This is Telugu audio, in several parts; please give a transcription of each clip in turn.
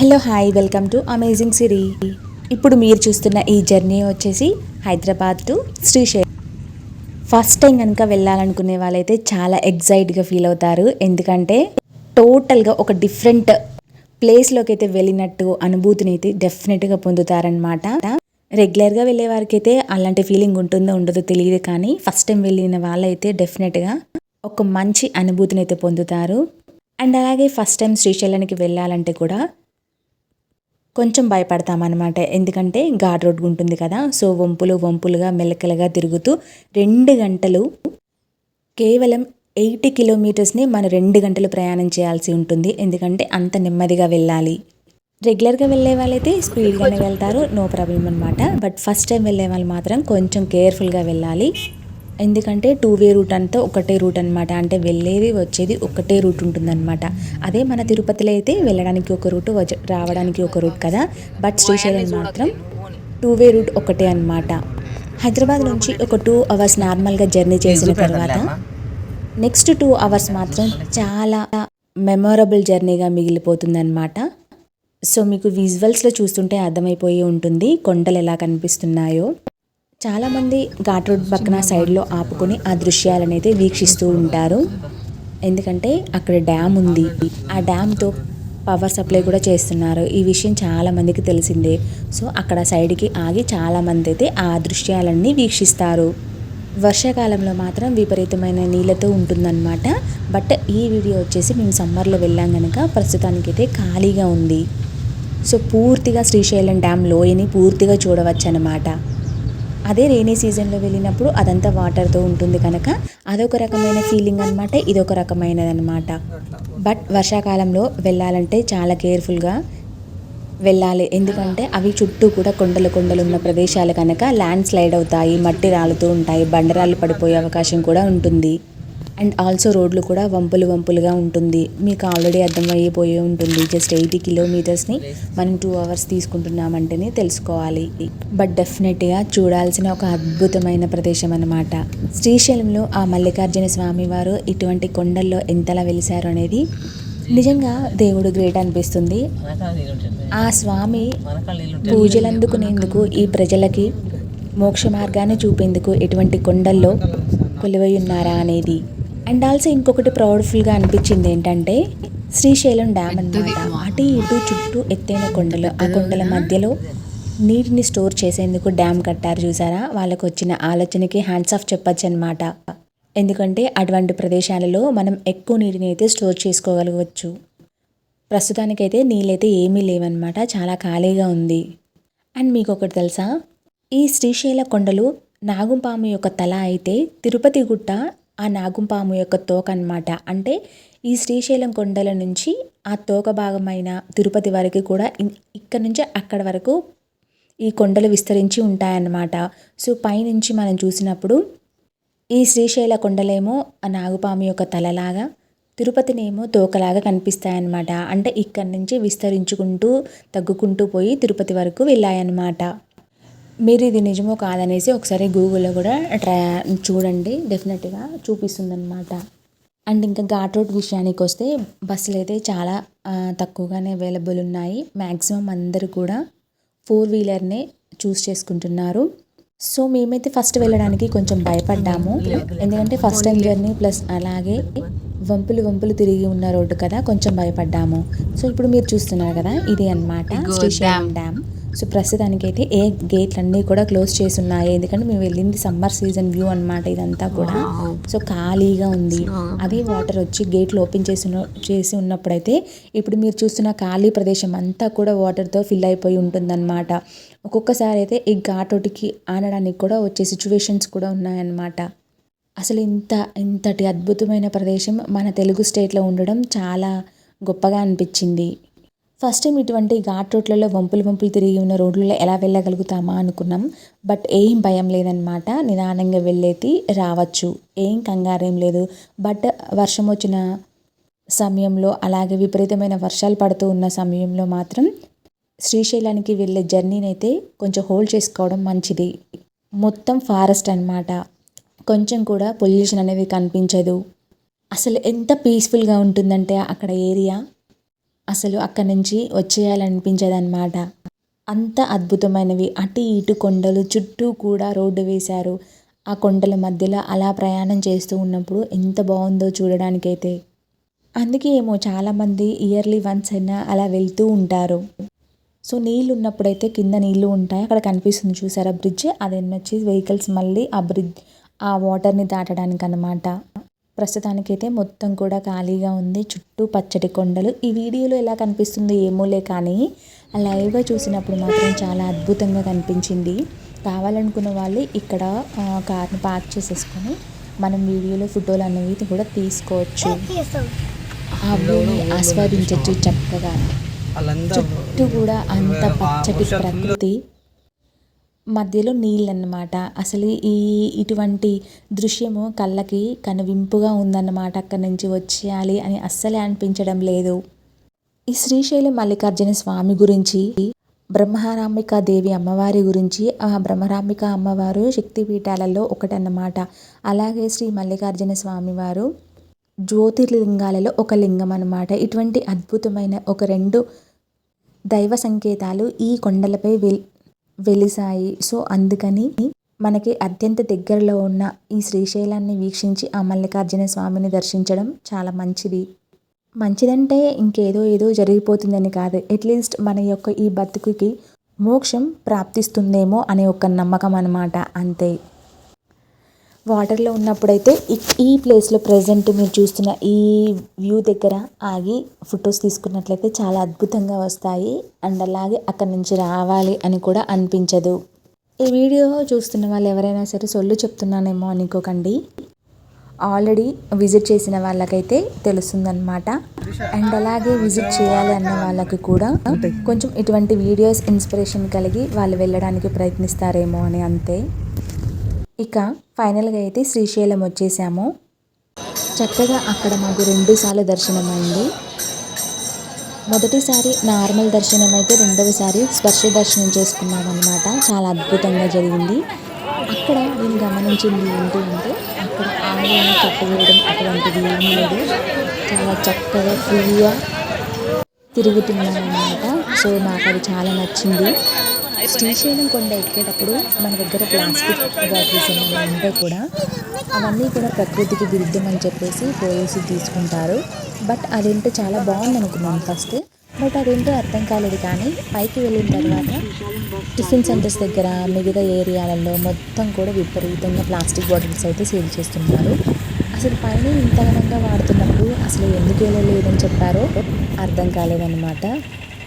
Hello hi welcome to amazing Siri ఇప్పుడు మీరు చూస్తున్న ఈ జర్నీ వచ్చేసి Hyderabad to Srisailam first time కనుక వెళ్ళాలనుకునే వాళ్ళైతే చాలా ఎగ్జైట్గా ఫీల్ అవుతారు. ఎందుకంటే టోటల్గా ఒక డిఫరెంట్ ప్లేస్లోకి అయితే వెళ్ళినట్టు అనుభూతిని అయితే డెఫినెట్గా పొందుతారనమాట రెగ్యులర్గా వెళ్ళే వారికి అయితే అలాంటి ఫీలింగ్ ఉంటుందో ఉండదో తెలియదు కానీ ఫస్ట్ టైం వెళ్ళిన వాళ్ళైతే డెఫినెట్గా ఒక మంచి అనుభూతిని అయితే పొందుతారు. అండ్ అలాగే ఫస్ట్ టైం శ్రీశైలానికి వెళ్ళాలంటే కూడా కొంచెం భయపడతామన్నమాట. ఎందుకంటే ఘాట్ రోడ్ ఉంటుంది కదా సో వంపులు వంపులుగా మెలకలుగా తిరుగుతూ రెండు గంటలు కేవలం ఎయిటీ కిలోమీటర్స్ని మనం రెండు గంటలు ప్రయాణం చేయాల్సి ఉంటుంది. ఎందుకంటే అంత నెమ్మదిగా వెళ్ళాలి. రెగ్యులర్గా వెళ్ళే వాళ్ళైతే స్పీడ్గానే వెళ్తారు నో ప్రాబ్లం అనమాట బట్ ఫస్ట్ టైం వెళ్ళే వాళ్ళు మాత్రం కొంచెం కేర్ఫుల్గా వెళ్ళాలి. ఎందుకంటే టూ వే రూట్ అంతా ఒకటే రూట్ అనమాట అంటే వెళ్ళేది వచ్చేది ఒకటే రూట్ ఉంటుందన్నమాట. అదే మన తిరుపతిలో అయితే వెళ్ళడానికి ఒక రూట్ వచ్చ రావడానికి ఒక రూట్ కదా. బట్ శ్రీశైలం మాత్రం టూ వే రూట్ ఒకటే అనమాట హైదరాబాద్ నుంచి ఒక టూ అవర్స్ నార్మల్గా జర్నీ చేసిన తర్వాత నెక్స్ట్ టూ అవర్స్ మాత్రం చాలా మెమొరబుల్ జర్నీగా మిగిలిపోతుందన్నమాట. సో మీకు విజువల్స్లో చూస్తుంటే అర్థమైపోయి ఉంటుంది. కొండలు ఎలా కనిపిస్తున్నాయో. చాలామంది ఘాట్ రోడ్ పక్కన సైడ్లో ఆపుకొని ఆ దృశ్యాలనైతే వీక్షిస్తూ ఉంటారు. ఎందుకంటే అక్కడ డ్యామ్ ఉంది. ఆ డ్యామ్తో పవర్ సప్లై కూడా చేస్తున్నారు. ఈ విషయం చాలామందికి తెలిసిందే. సో అక్కడ సైడ్కి ఆగి చాలామంది అయితే ఆ దృశ్యాలన్నీ వీక్షిస్తారు. వర్షాకాలంలో మాత్రం విపరీతమైన నీళ్ళతో ఉంటుందన్నమాట. బట్ ఈ వీడియో వచ్చేసి మేము సమ్మర్లో వెళ్ళాం కనుక ప్రస్తుతానికైతే ఖాళీగా ఉంది. సో పూర్తిగా శ్రీశైలం డ్యామ్ లోయని పూర్తిగా చూడవచ్చు అన్నమాట అదే రెయినీ సీజన్లో వెళ్ళినప్పుడు అదంతా వాటర్తో ఉంటుంది కనుక అదొక రకమైన ఫీలింగ్ అనమాట ఇదొక రకమైనది అనమాట బట్ వర్షాకాలంలో వెళ్ళాలంటే చాలా కేర్ఫుల్గా వెళ్ళాలి. ఎందుకంటే అవి చుట్టూ కూడా కొండలు కొండలు ఉన్న ప్రదేశాలు కనుక ల్యాండ్ స్లైడ్ అవుతాయి మట్టి రాలుతూ ఉంటాయి బండరాళ్ళు పడిపోయే అవకాశం కూడా ఉంటుంది. అండ్ ఆల్సో రోడ్లు కూడా వంపులు వంపులుగా ఉంటుంది. మీకు ఆల్రెడీ అర్థమైపోయి ఉంటుంది. జస్ట్ ఎయిటీ కిలోమీటర్స్ని మనం టూ అవర్స్ తీసుకుంటున్నామంటేనే తెలుసుకోవాలి. బట్ డెఫినెట్గా చూడాల్సిన ఒక అద్భుతమైన ప్రదేశం అన్నమాట. శ్రీశైలంలో ఆ మల్లికార్జున స్వామి వారు ఇటువంటి కొండల్లో ఎంతలా వెలిశారు అనేది నిజంగా దేవుడు గ్రేట్ అనిపిస్తుంది. ఆ స్వామి పూజలు అందుకునేందుకు ఈ ప్రజలకి మోక్ష మార్గాన్ని చూపేందుకు ఎటువంటి కొండల్లో కొలువై ఉన్నారా అనేది అండ్ ఆల్సో ఇంకొకటి ప్రౌడ్ఫుల్గా అనిపించింది ఏంటంటే శ్రీశైలం డ్యామ్ అన్నమాట. అటు ఇటు చుట్టూ ఎత్తైన కొండలు ఆ కొండల మధ్యలో నీటిని స్టోర్ చేసేందుకు డ్యామ్ కట్టారు చూసారా? వాళ్ళకు వచ్చిన ఆలోచనకి హ్యాండ్స్ ఆఫ్ చెప్పచ్చు అనమాట ఎందుకంటే అటువంటి ప్రదేశాలలో మనం ఎక్కువ నీటిని అయితే స్టోర్ చేసుకోగలగవచ్చు ప్రస్తుతానికైతే నీళ్ళైతే ఏమీ లేవన్నమాట. చాలా ఖాళీగా ఉంది. అండ్ మీకు ఒకటి తెలుసా? ఈ శ్రీశైల కొండలు నాగుంపాము యొక్క తల అయితే తిరుపతి గుట్ట ఆ నాగుంపాము యొక్క తోక అన్నమాట. అంటే ఈ శ్రీశైలం కొండల నుంచి ఆ తోక భాగమైన తిరుపతి వరకు కూడా ఇక్కడ నుంచి అక్కడ వరకు ఈ కొండలు విస్తరించి ఉంటాయన్నమాట. సో పైనుంచి మనం చూసినప్పుడు ఈ శ్రీశైల కొండలేమో ఆ నాగుపాము యొక్క తలలాగా తిరుపతినేమో తోకలాగా కనిపిస్తాయన్నమాట. అంటే ఇక్కడి నుంచి విస్తరించుకుంటూ తగ్గుకుంటూ పోయి తిరుపతి వరకు వెళ్ళాయన్నమాట. మీరు ఇది నిజమో కాదనేసి ఒకసారి గూగుల్లో కూడా ట్రై చూడండి. డెఫినెట్గా చూపిస్తుందన్నమాట. అండ్ ఇంకా ఘాట్ రోడ్ విషయానికి వస్తే బస్సులు అయితే చాలా తక్కువగానే అవైలబుల్ ఉన్నాయి. మ్యాక్సిమం అందరూ కూడా ఫోర్ వీలర్నే చూస్ చేసుకుంటున్నారు. సో మేమైతే ఫస్ట్ వెళ్ళడానికి కొంచెం భయపడ్డాము. ఎందుకంటే ఫస్ట్ టైం జర్నీ ప్లస్ అలాగే వంపులు వంపులు తిరిగి ఉన్న రోడ్డు కదా కొంచెం భయపడ్డాము. సో ఇప్పుడు మీరు చూస్తున్నారు కదా ఇది అన్నమాట. శ్రీశైలం డ్యామ్. సో ప్రస్తుతానికైతే ఏ గేట్లన్నీ కూడా క్లోజ్ చేసి ఉన్నాయి ఎందుకంటే మేము వెళ్ళింది సమ్మర్ సీజన్ వ్యూ అన్నమాట ఇదంతా కూడా. సో ఖాళీగా ఉంది. అవి వాటర్ వచ్చి గేట్లు ఓపెన్ చేసి చేసి ఉన్నప్పుడైతే ఇప్పుడు మీరు చూస్తున్న ఖాళీ ప్రదేశం అంతా కూడా వాటర్తో ఫిల్ అయిపోయి ఉంటుందన్నమాట. ఒక్కొక్కసారి అయితే ఈ ఘాటోటికి ఆనడానికి కూడా వచ్చే సిచ్యువేషన్స్ కూడా ఉన్నాయన్నమాట. అసలు ఇంత ఇంతటి అద్భుతమైన ప్రదేశం మన తెలుగు స్టేట్లో ఉండడం చాలా గొప్పగా అనిపించింది. ఫస్ట్ టైం ఇటువంటి ఘాట్ రోడ్లలో వంపులు వంపులు తిరిగి ఉన్న రోడ్లలో ఎలా వెళ్ళగలుగుతామా అనుకున్నాం. బట్ ఏం భయం లేదనమాట నిదానంగా వెళ్ళేది రావచ్చు. ఏం కంగారేం లేదు. బట్ వర్షం వచ్చిన సమయంలో అలాగే విపరీతమైన వర్షాలు పడుతూ ఉన్న సమయంలో మాత్రం శ్రీశైలానికి వెళ్ళే జర్నీని అయితే కొంచెం హోల్డ్ చేసుకోవడం మంచిది. మొత్తం ఫారెస్ట్ అన్నమాట. కొంచెం కూడా పొల్యూషన్ అనేది కనిపించదు. అసలు ఎంత పీస్ఫుల్గా ఉంటుందంటే అక్కడ ఏరియా. అసలు అక్కడి నుంచి వచ్చేయాలనిపించదన్నమాట. అంత అద్భుతమైనవి. అటు ఇటు కొండలు చుట్టూ కూడా రోడ్డు వేశారు. ఆ కొండల మధ్యలో అలా ప్రయాణం చేస్తూ ఉన్నప్పుడు ఎంత బాగుందో చూడడానికైతే. అందుకే ఏమో చాలామంది ఇయర్లీ వన్స్ అయినా అలా వెళ్తూ ఉంటారు. సో నీళ్ళు ఉన్నప్పుడైతే కింద నీళ్ళు ఉంటాయి. అక్కడ కనిపిస్తుంది చూసారా బ్రిడ్జ్? అది వచ్చి వెహికల్స్ మళ్ళీ ఆ బ్రిడ్జ్ ఆ వాటర్ని దాటడానికి అనమాట ప్రస్తుతానికైతే మొత్తం కూడా ఖాళీగా ఉంది. చుట్టూ పచ్చటి కొండలు. ఈ వీడియోలో ఎలా కనిపిస్తుంది ఏమోలే కానీ లైవ్గా చూసినప్పుడు మాత్రం చాలా అద్భుతంగా కనిపించింది. కావాలనుకున్న వాళ్ళు ఇక్కడ కార్ని పార్క్ చేసేసుకొని మనం వీడియోలో ఫోటోలు అనేవి కూడా తీసుకోవచ్చు. ఆ వ్యూని ఆస్వాదించవచ్చు చక్కగా చుట్టూ కూడా అంత పచ్చటి ప్రకృతి. మధ్యలో నీళ్ళు అన్నమాట అసలు ఈ ఇటువంటి దృశ్యము కళ్ళకి కనువింపుగా ఉందన్నమాట అక్కడి నుంచి వచ్చేయాలి అని అస్సలే అనిపించడం లేదు. ఈ శ్రీశైలం మల్లికార్జున స్వామి గురించి బ్రహ్మరాంబిక దేవి అమ్మవారి గురించి ఆ బ్రహ్మరాంబిక అమ్మవారు శక్తిపీఠాలలో ఒకటన్నమాట. అలాగే శ్రీ మల్లికార్జున స్వామి వారు జ్యోతిర్లింగాలలో ఒక లింగం అనమాట ఇటువంటి అద్భుతమైన ఒక రెండు దైవ సంకేతాలు ఈ కొండలపై వెల్ వెలిసాయి సో అందుకని మనకి అత్యంత దగ్గరలో ఉన్న ఈ శ్రీశైలాన్ని వీక్షించి ఆ మల్లికార్జున స్వామిని దర్శించడం చాలా మంచిది. మంచిదంటే ఇంకేదో ఏదో జరిగిపోతుందని కాదు. అట్లీస్ట్ మన యొక్క ఈ బతుకుకి మోక్షం ప్రాప్తిస్తుందేమో అనే ఒక నమ్మకం అనమాట అంతే. వాటర్లో ఉన్నప్పుడైతే ఈ ప్లేస్లో ప్రజెంట్ మీరు చూస్తున్న ఈ వ్యూ దగ్గర ఆగి ఫొటోస్ తీసుకున్నట్లయితే చాలా అద్భుతంగా వస్తాయి. అండ్ అలాగే అక్కడి నుంచి రావాలి అని కూడా అనిపించదు. ఈ వీడియో చూస్తున్న వాళ్ళు ఎవరైనా సరే సొల్లు చెప్తున్నానేమో అనుకోకండి. ఆల్రెడీ విజిట్ చేసిన వాళ్ళకైతే తెలుస్తుందన్నమాట. అండ్ అలాగే విజిట్ చేయాలి అన్న వాళ్ళకి కూడా కొంచెం ఇటువంటి వీడియోస్ ఇన్స్పిరేషన్ కలిగి వాళ్ళు వెళ్ళడానికి ప్రయత్నిస్తారేమో అని అంతే. ఇక ఫైనల్గా అయితే శ్రీశైలం వచ్చేసాము. చక్కగా అక్కడ మాకు రెండుసార్లు దర్శనం మొదటిసారి నార్మల్ దర్శనం అయితే రెండవసారి స్పర్శ దర్శనం చేసుకున్నాం అనమాట చాలా అద్భుతంగా జరిగింది. అక్కడ నేను గమనించింది ఏంటి అంటే అక్కడ ఆలయాన్ని కట్టవేయడం అటువంటిది ఏమీ లేదు. చాలా చక్కగా ఫ్రీగా తిరుగుతున్నారనమాట సో నాకు అది చాలా నచ్చింది. శ్రీశైలం కొండ ఎక్కేటప్పుడు మన దగ్గర ప్లాస్టిక్ బాటిల్స్ ఏమైనా ఉంటే కూడా అవన్నీ కూడా ప్రకృతికి విరుద్ధం అని చెప్పేసి పోయేసి తీసుకుంటారు. బట్ అదేంటో చాలా బాగుంది అనుకున్నాను ఫస్ట్ బట్ అదేంటో అర్థం కాలేదు కానీ పైకి వెళ్ళిన తర్వాత టిఫిన్ సెంటర్స్ దగ్గర మిగతా ఏరియాలలో మొత్తం కూడా విపరీతంగా ప్లాస్టిక్ బాటిల్స్ అయితే సేల్ చేస్తున్నారు. అసలు పైన ఇంతగనంగా వాడుతున్నప్పుడు అసలు ఎందుకు వెళ్ళలేదని చెప్పారో అర్థం కాలేదన్నమాట.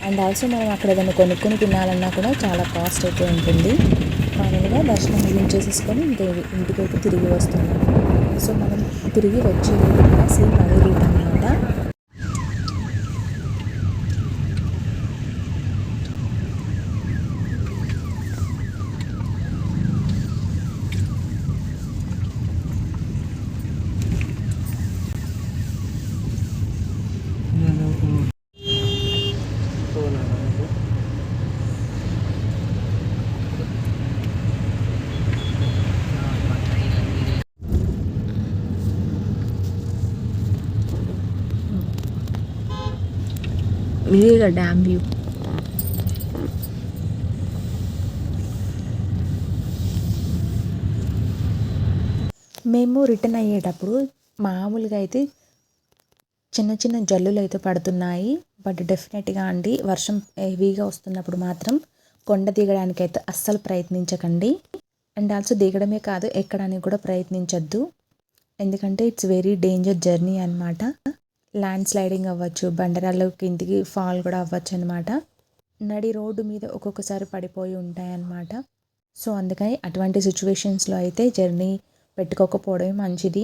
అండ్ ఆల్సో మనం అక్కడ ఏదైనా కొనుక్కొని తినాలన్నా కూడా చాలా కాస్ట్ అయితే ఉంటుంది. ఫైనల్గా దర్శనం ముగించేసేసుకొని ఇంకా ఇంటికైతే తిరిగి వస్తున్నాం. సో మనం తిరిగి వచ్చేది సేమ్ అదే రూట్ అనమాట ఇదేగా డ్యామ్ వ్యూ. మేము రిటర్న్ అయ్యేటప్పుడు మామూలుగా అయితే చిన్న చిన్న జల్లులు అయితే పడుతున్నాయి. బట్ డెఫినెట్గా అండి వర్షం హెవీగా వస్తున్నప్పుడు మాత్రం కొండ దిగడానికి అయితే అస్సలు ప్రయత్నించకండి. అండ్ ఆల్సో దిగడమే కాదు ఎక్కడానికి కూడా ప్రయత్నించద్దు. ఎందుకంటే ఇట్స్ వెరీ డేంజర్ జర్నీ అనమాట ల్యాండ్ స్లైడింగ్ అవ్వచ్చు బండరాళ్ళు కిందికి ఫాల్ కూడా అవ్వచ్చు అనమాట నడి రోడ్డు మీద ఒక్కొక్కసారి పడిపోయి ఉంటాయన్నమాట. సో అందుకని అటువంటి సిచ్యువేషన్స్లో అయితే జర్నీ పెట్టుకోకపోవడమే మంచిది.